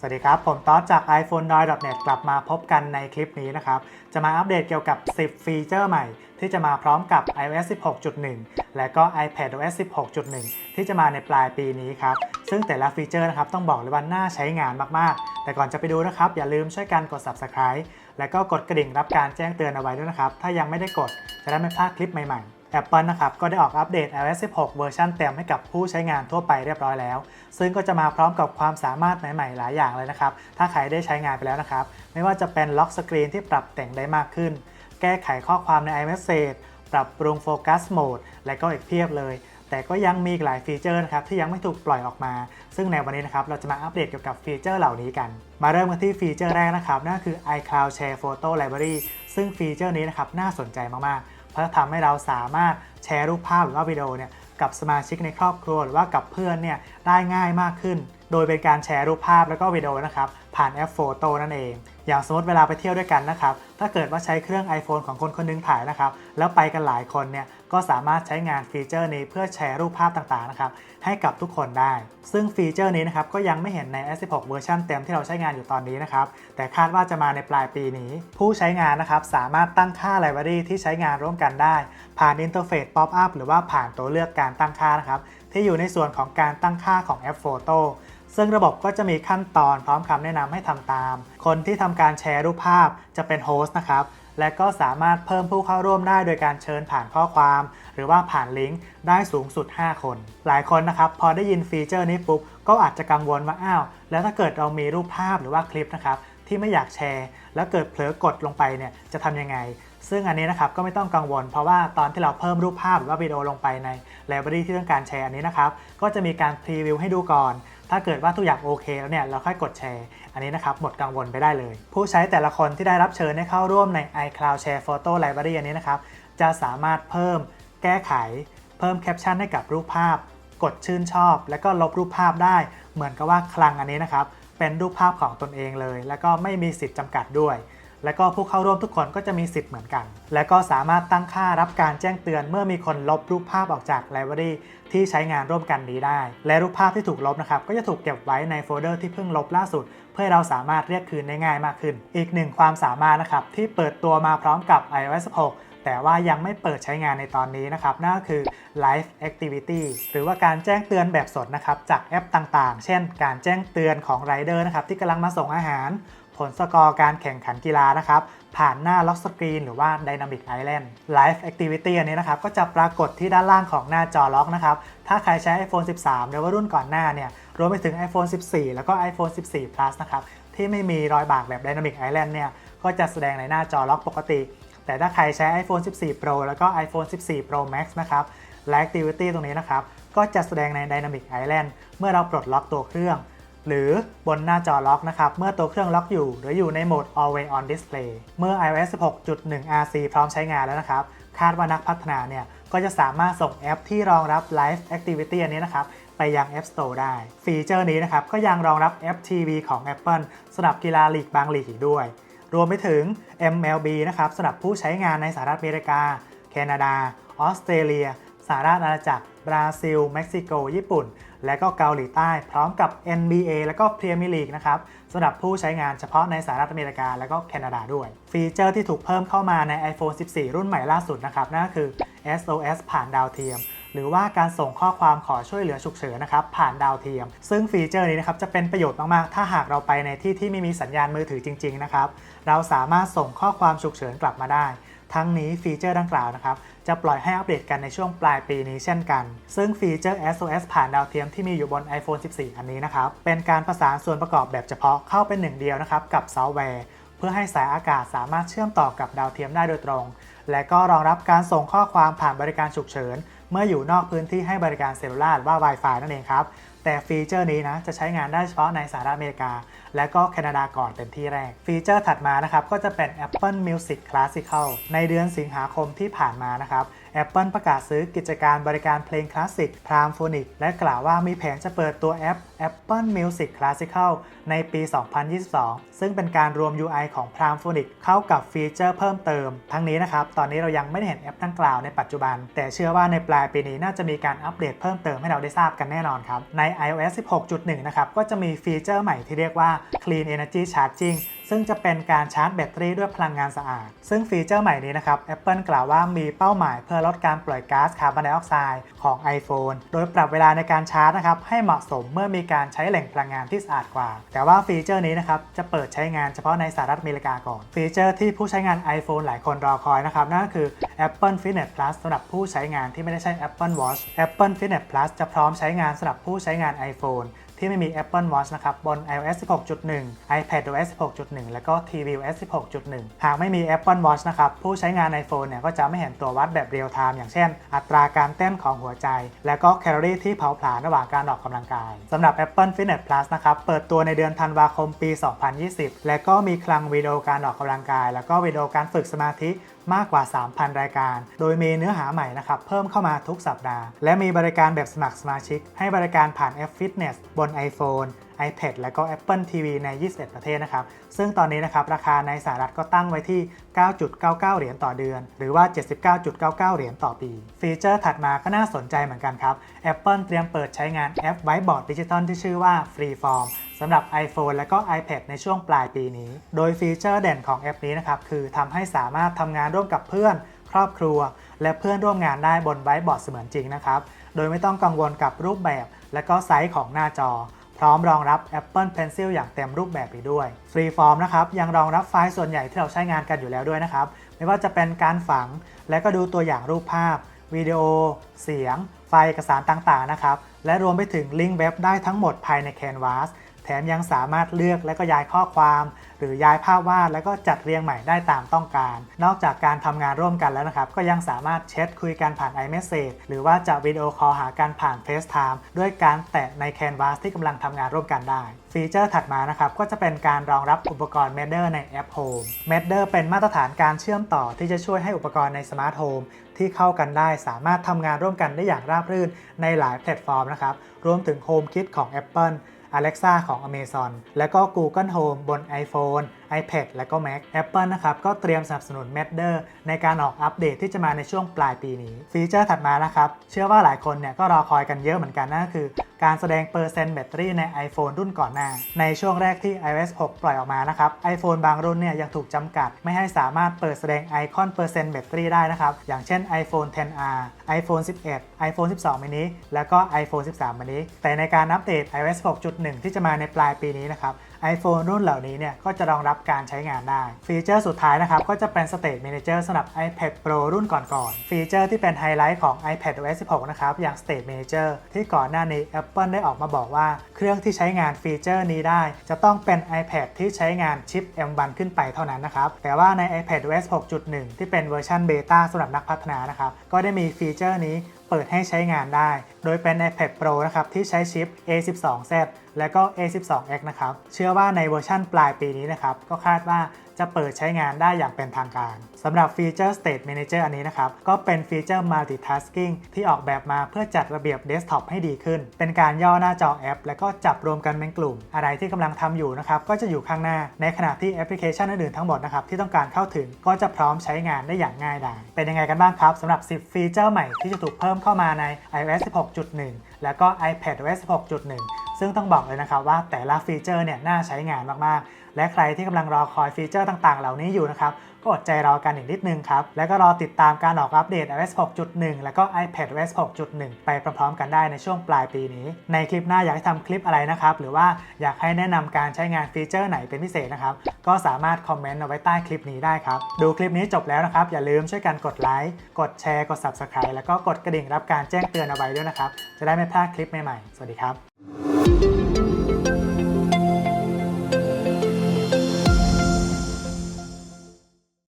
สวัสดีครับ ผมต๊อดจาก iPhone n o i net กลับมาพบกันในคลิปนี้นะครับ จะมาอัปเดตเกี่ยวกับ 10 ฟีเจอร์ใหม่ ที่จะมาพร้อมกับ iOS 16.1 และก็ iPadOS 16.1 ที่จะมาในปลายปีนี้ครับ ซึ่งแต่ละฟีเจอร์นะครับต้องบอกเลยว่าน่าใช้งานมาก ๆ แต่ก่อนจะไปดูนะครับ อย่าลืมช่วยกันกด Subscribe และก็กดกระดิ่งรับการแจ้งเตือนเอาไว้ด้วยนะครับ ถ้ายังไม่ได้กดจะได้ไม่พลาดคลิปใหม่ ๆ Apple นะครับก็ได้ออกอัปเดต iOS 16 เวอร์ชันเต็มให้กับผู้ใช้งานทั่วไปเรียบร้อยแล้ว ซึ่งก็จะมาพร้อมกับความสามารถใหม่ๆ หลายอย่างเลยนะครับ ถ้าใครได้ใช้งานไปแล้วนะครับ ไม่ว่าจะเป็นล็อกสกรีนที่ปรับแต่งได้มากขึ้น แก้ไขข้อความใน iMessage ปรับปรุงโฟกัสโหมดและก็อีกเพียบเลย แต่ก็ยังมีหลายฟีเจอร์นะครับที่ยังไม่ถูกปล่อยออกมา ซึ่งในวันนี้นะครับเราจะมาอัปเดตเกี่ยวกับฟีเจอร์เหล่านี้กัน มาเริ่มกันที่ฟีเจอร์แรกนะครับนั่นคือ iCloud Share Photo Library ซึ่งฟีเจอร์นี้นะครับน่าสนใจมากๆ เพราะจะทำให้เราสามารถแชร์รูปภาพหรือว่าวิดีโอเนี่ยกับสมาชิกในครอบครัวหรือว่ากับเพื่อนเนี่ยได้ง่ายมากขึ้น โดยเป็นการแชร์รูปภาพแล้วก็วิดีโอนะครับผ่านแอปโฟโต้นั่นเอง อย่างสมมติเวลาไปเที่ยวด้วยกันนะครับ ถ้าเกิดว่าใช้เครื่อง iPhone ของคนคนหนึงถ่ายนะครับ แล้วไปกันหลายคนเนี่ย ก็สามารถใช้งานฟีเจอร์นี้เพื่อแชร์รูปภาพต่างๆนะครับ ให้กับทุกคนได้ ซึ่งฟีเจอร์นี้นะครับ ก็ยังไม่เห็นใน S16 เวอร์ชันเต็มที่เราใช้งานอยู่ตอนนี้นะครับ แต่คาดว่าจะมาในปลายปีนี้ ผู้ใช้งานนะครับ สามารถตั้งค่าไลบรารีที่ใช้งานร่วมกันได้ ผ่านอินเทอร์เฟซป๊อปอัพหรือว่าผ่านตัวเลือกการตั้งค่านะครับ ที่อยู่ในส่วนของการตั้งค่าของแอปโฟโต้ ซึ่งระบบก็จะมีขั้นตอนพร้อมคำแนะนำให้ทำตาม คนที่ทำการแชร์รูปภาพจะเป็นโฮสต์นะครับ และก็สามารถเพิ่มผู้เข้าร่วมได้โดยการเชิญผ่านข้อความ หรือว่าผ่านลิงก์ได้สูงสุด 5 คน หลายคนนะครับ พอได้ยินฟีเจอร์นี้ปุ๊บ ก็อาจจะกังวลว่าอ้าว แล้วถ้าเกิดเรามีรูปภาพหรือว่าคลิปนะครับที่ไม่อยากแชร์ แล้วเกิดเผลอกดลงไปเนี่ยจะทำยังไงซึ่งอันนี้นะครับก็ไม่ต้องกังวล เพราะว่าตอนที่เราเพิ่มรูปภาพหรือว่าวิดีโอลงไปในไลบรารีที่ต้องการแชร์อันนี้นะครับ ก็จะมีการพรีวิวให้ดูก่อน ถ้าเกิดว่าทุกอย่างโอเคแล้วเนี่ยเราค่อยกดแชร์ อันนี้นะครับหมดกังวลไปได้เลย ผู้ใช้แต่ละคนที่ได้รับเชิญให้เข้าร่วมใน iCloud Share Photo Library อันนี้นะครับจะสามารถเพิ่ม แก้ไข เพิ่มแคปชั่นให้กับรูปภาพ กดชื่นชอบ แล้วก็ลบรูปภาพได้ เหมือนกับว่าคลังอันนี้นะครับเป็นรูปภาพของตนเองเลย แล้วก็ไม่มีสิทธิ์จำกัดด้วย แล้วก็ผู้เข้าร่วมทุกคนก็จะมีสิทธิ์เหมือนกัน และก็สามารถตั้งค่ารับการแจ้งเตือน เมื่อมีคนลบรูปภาพออกจากไลบรารีที่ใช้งานร่วมกันนี้ได้ และรูปภาพที่ถูกลบนะครับก็จะถูกเก็บไว้ในโฟลเดอร์ที่เพิ่งลบล่าสุด เพื่อเราสามารถเรียกคืนได้ง่ายมากขึ้น อีกหนึ่งความสามารถนะครับที่เปิดตัวมาพร้อมกับ iOS 16แต่ว่ายังไม่เปิดใช้งานในตอนนี้นะครับ นั่นก็คือ Live Activity หรือว่าการแจ้งเตือนแบบสดนะครับ จากแอปต่างๆ เช่น การแจ้งเตือนของไรเดอร์นะครับ ที่กำลังมาส่งอาหาร ผลสกอร์การแข่งขันกีฬานะครับ ผ่านหน้าล็อกสกรีนหรือว่า Dynamic Island Live Activity อันนี้นะครับ ก็จะปรากฏที่ด้านล่างของหน้าจอล็อกนะครับ ถ้าใครใช้ iPhone 13 หรือว่ารุ่นก่อนหน้าเนี่ย รวมไปถึง iPhone 14 แล้วก็ iPhone 14 Plus นะครับ ที่ไม่มีรอยบากแบบ Dynamic Island เนี่ย ก็จะแสดงในหน้าจอล็อกปกติ แต่ถ้าใครใช้ iPhone 14 Pro แล้วก็ iPhone 14 Pro Max นะครับ Live Activity ตรงนี้นะครับ ก็จะแสดงใน Dynamic Island เมื่อเราปลดล็อกตัวเครื่อง หรือบนหน้าจอล็อกนะครับ เมื่อตัวเครื่องล็อกอยู่ หรืออยู่ในโหมด Always on Display เมื่อ iOS 16.1 RC พร้อมใช้งานแล้วนะครับ คาดว่านักพัฒนาเนี่ย ก็จะสามารถส่งแอปที่รองรับ Live Activity อันนี้นะครับ ไปยัง App Store ได้ ฟีเจอร์นี้นะครับ ก็ยังรองรับแอป TV ของ Apple สำหรับกีฬาลีกบางลีกอีกด้วย รวมไปถึง MLB นะครับสำหรับผู้ใช้งานในสหรัฐอเมริกา แคนาดา ออสเตรเลีย สหราชอาณาจักร บราซิล เม็กซิโก ญี่ปุ่น และก็เกาหลีใต้ พร้อมกับ NBA และก็ Premier League นะครับสำหรับผู้ใช้งานเฉพาะในสหรัฐอเมริกาและก็แคนาดาด้วย ฟีเจอร์ที่ถูกเพิ่มเข้ามาใน iPhone 14 รุ่นใหม่ล่าสุดนะครับนั่นก็คือ SOS ผ่านดาวเทียมหรือว่าการส่งข้อความขอช่วยเหลือฉุกเฉินนะครับผ่านดาวเทียม ซึ่งฟีเจอร์นี้นะครับจะเป็นประโยชน์มาก ๆ ถ้าหากเราไปในที่ที่ไม่มีสัญญาณมือถือจริง ๆ นะครับ เราสามารถส่งข้อความฉุกเฉินกลับมาได้ ทั้งนี้ฟีเจอร์ดังกล่าวนะครับจะปล่อยให้อัปเดตกันในช่วงปลายปีนี้เช่นกัน ซึ่งฟีเจอร์ SOS ผ่านดาวเทียมที่มีอยู่บน iPhone 14 อันนี้นะครับ เป็นการประสานส่วนประกอบแบบเฉพาะเข้าเป็นหนึ่งเดียวนะครับกับซอฟต์แวร์ เพื่อให้สายอากาศสามารถเชื่อมต่อกับดาวเทียมได้โดยตรง และก็รองรับการส่งข้อความผ่านบริการฉุกเฉิน เมื่ออยู่นอกพื้นที่ให้บริการเซลลูล่าหรือว่า Wi-Fi นั่นเองครับ แต่ฟีเจอร์นี้นะจะใช้งานได้เฉพาะในสหรัฐอเมริกา และก็แคนาดาก่อนเป็นที่แรก ฟีเจอร์ถัดมานะครับก็จะเป็น Apple Music Classical ในเดือนสิงหาคมที่ผ่านมานะครับ Apple ประกาศซื้อกิจการบริการเพลงคลาสสิก p r a m p h o n i c และกล่าวว่ามีแผนจะเปิดตัวแอป Apple Music Classical ในปี 2022 ซึ่งเป็นการรวม UI ของ p r a m p h o n i c เข้ากับฟีเจอร์เพิ่มเติม ทั้งนี้นะครับ ตอนนี้เรายังไม่ได้เห็นแอปดังกล่าวในปัจจุบัน แต่เชื่อว่าในปลายปีนี้น่าจะมีการอัปเดตเพิ่มเติมให้เราได้ทราบกันแน่นอนครับ ใน iOS 16.1 นะครับ ก็จะมีฟีเจอร์ใหม่ที่เรียกว่า Clean Energy Charging ซึ่งจะเป็นการชาร์จแบตเตอรี่ด้วยพลังงานสะอาด ซึ่งฟีเจอร์ใหม่นี้นะครับ Apple กล่าวว่ามีเป้าหมายเพื่อลดการปล่อยก๊าซคาร์บอนไดออกไซด์ของ iPhone โดยปรับเวลาในการชาร์จนะครับให้เหมาะสมเมื่อมีการใช้แหล่งพลังงานที่สะอาดกว่า แต่ว่าฟีเจอร์นี้นะครับจะเปิดใช้งานเฉพาะในสหรัฐอเมริกาก่อน ฟีเจอร์ที่ผู้ใช้งาน iPhone หลายคนรอคอยนะครับนั่นก็คือ Apple Fitness Plus สำหรับผู้ใช้งานที่ไม่ได้ใช้ Apple Watch Apple Fitness Plus จะพร้อมใช้งานสำหรับผู้ใช้งาน iPhone ที่ไม่มี Apple Watch นะครับบน iOS 16.1 iPadOS 16.1 แล้วก็ tvOS 16.1 หากไม่มี Apple Watch นะครับผู้ใช้งาน iPhone เนี่ยก็จะไม่เห็นตัววัดแบบเรียลไทม์อย่างเช่น อัตราการเต้นของหัวใจ และก็แคลอรี่ที่เผาผลาญระหว่างการออกกำลังกายสำหรับ Apple Fitness Plus นะครับเปิดตัวในเดือนธันวาคมปี 2020 และก็มีคลังวิดีโอการออกกำลังกาย แล้วก็วิดีโอการฝึกสมาธิมากกว่า 3,000 รายการ โดยมีเนื้อหาใหม่นะครับเพิ่มเข้ามาทุกสัปดาห์ และมีบริการแบบสมัครสมาชิก ให้บริการผ่านแอป Fitness บน iPhone iPad และก็ Apple TV ใน 21 ประเทศนะครับ ซึ่งตอนนี้นะครับราคาในสหรัฐก็ตั้งไว้ที่ 9.99 เหรียญต่อเดือน หรือว่า 79.99 เหรียญต่อปี ฟีเจอร์ถัดมาก็น่าสนใจเหมือนกันครับ Apple เตรียมเปิดใช้งานแอปไวบอร์ดดิจิทัลที่ชื่อว่า Freeform สำหรับ iPhone และก็ iPad ในช่วงปลายปีนี้ โดยฟีเจอร์เด่นของแอปนี้นะครับคือทำให้สามารถทำงานร่วมกับเพื่อน ครอบครัว และเพื่อนร่วมงานได้บนไวบอร์ดเสมือนจริงนะครับ โดยไม่ต้องกังวลกับรูปแบบ และก็ไซส์ของหน้าจอ พร้อมรองรับ Apple Pencil อย่างเต็มรูปแบบอีกด้วย Freeform นะครับยังรองรับไฟล์ส่วนใหญ่ที่เราใช้งานกันอยู่แล้วด้วยนะครับ ไม่ว่าจะเป็นการฝัง และก็ดูตัวอย่างรูปภาพวิดีโอ เสียง ไฟล์เอกสารต่างๆ นะครับ และรวมไปถึงลิงก์เว็บได้ทั้งหมดภายใน Canvas ถมยังสามารถเลือกและก็ย้ายข้อความ หรือย้ายภาพวาด แล้วก็จัดเรียงใหม่ได้ตามต้องการ นอกจากการทำงานร่วมกันแล้วนะครับ ก็ยังสามารถแชทคุยกันผ่าน iMessage หรือว่าจะวิดีโอคอลหากันผ่าน FaceTime ด้วยการแตะใน Canvas ที่กำลังทำงานร่วมกันได้ฟีเจอร์ถัดมานะครับก็จะเป็นการรองรับอุปกรณ์ Matter ในแอป Home Matter เป็นมาตรฐานการเชื่อมต่อที่จะช่วยให้อุปกรณ์ในสมาร์ทโฮมที่เข้ากันได้สามารถทำงานร่วมกันได้อย่างราบรื่นในหลายแพลตฟอร์มนะครับรวมถึง HomeKit ของ Apple Alexa ของ Amazon และก็ Google Home บน iPhone iPad และก็ Mac Apple นะครับก็เตรียมสนับสนุน Matter ในการออกอัปเดตที่จะมาในช่วงปลายปีนี้ ฟีเจอร์ถัดมานะครับเชื่อว่าหลายคนเนี่ยก็รอคอยกันเยอะเหมือนกันนั่นก็คือ การแสดงเปอร์เซ็นต์แบตเตอรี่ใน iPhone รุ่นก่อนหน้า ในช่วงแรกที่ iOS 6 ปล่อยออกมานะครับ iPhone บางรุ่นเนี่ยยังถูกจำกัด ไม่ให้สามารถเปิดแสดงไอคอนเปอร์เซ็นต์แบตเตอรี่ได้นะครับ อย่างเช่น iPhone 10R iPhone 11 iPhone 12 mini แล้วก็ iPhone 13 mini แต่ในการอัปเดต iOS 6.1 ที่จะมาในปลายปีนี้นะครับ iPhone รุ่นเหล่านี้เนี่ยก็จะรองรับการใช้งานได้ ฟีเจอร์สุดท้ายนะครับ ก็จะเป็น State Manager สำหรับ iPad Pro รุ่นก่อนๆ ฟีเจอร์ที่เป็นไฮไลท์ของ iPadOS 16 นะครับ อย่าง State Manager ที่ก่อนหน้านี้ Apple ได้ออกมาบอกว่า เครื่องที่ใช้งานฟีเจอร์นี้ได้ จะต้องเป็น iPad ที่ใช้งานชิป M1 ขึ้นไปเท่านั้นนะครับ แต่ว่าใน iPadOS 6.1 ที่เป็นเวอร์ชันเบต้าสำหรับนักพัฒนานะครับก็ได้มีฟีเจอร์นี้ เปิดให้ใช้งานได้ โดยเป็น iPad Pro นะครับที่ใช้ชิป A12Z และก็ A12X นะครับ เชื่อว่าในเวอร์ชั่นปลายปีนี้นะครับ ก็คาดว่า จะเปิดใช้งานได้อย่างเป็นทางการสำหรับฟีเจอร์ State Manager อันนี้นะครับ ก็เป็นฟีเจอร์ Multitasking ที่ออกแบบมาเพื่อจัดระเบียบเดสก์ท็อปให้ดีขึ้น เป็นการย่อหน้าจอแอป แล้วก็จับรวมกันเป็นกลุ่ม อะไรที่กำลังทำอยู่นะครับก็จะอยู่ข้างหน้า ในขณะที่แอปพลิเคชันอื่นๆทั้งหมดนะครับที่ต้องการเข้าถึงก็จะพร้อมใช้งานได้อย่างง่ายดายเป็นยังไงกันบ้างครับสำหรับ 10 ฟีเจอร์ใหม่ที่จะถูกเพิ่มเข้ามาใน iOS 16.1 แล้วก็ iPadOS 16.1 ซึ่งต้องบอกเลยนะครับว่าแต่ละฟีเจอร์เนี่ยน่าใช้งานมากๆ และใครที่กำลังรอคอยฟีเจอร์ต่างๆ เหล่านี้อยู่นะครับ ก็อดใจรอกันอีกนิดนึงครับ แล้วก็รอติดตามการออกอัปเดต iOS 6.1 แล้วก็ iPadOS 6.1 ไปพร้อมๆ กันได้ในช่วงปลายปีนี้ ในคลิปหน้าอยากให้ทำคลิปอะไรนะครับ หรือว่าอยากให้แนะนำการใช้งานฟีเจอร์ไหนเป็นพิเศษนะครับ ก็สามารถคอมเมนต์เอาไว้ใต้คลิปนี้ได้ครับ ดูคลิปนี้จบแล้วนะครับ อย่าลืมช่วยกันกดไลค์ กดแชร์ กด Subscribe แล้วก็กดกระดิ่งรับการแจ้งเตือนเอาไว้ด้วยนะครับ จะได้ไม่พลาดคลิปใหม่ๆ สวัสดีครับ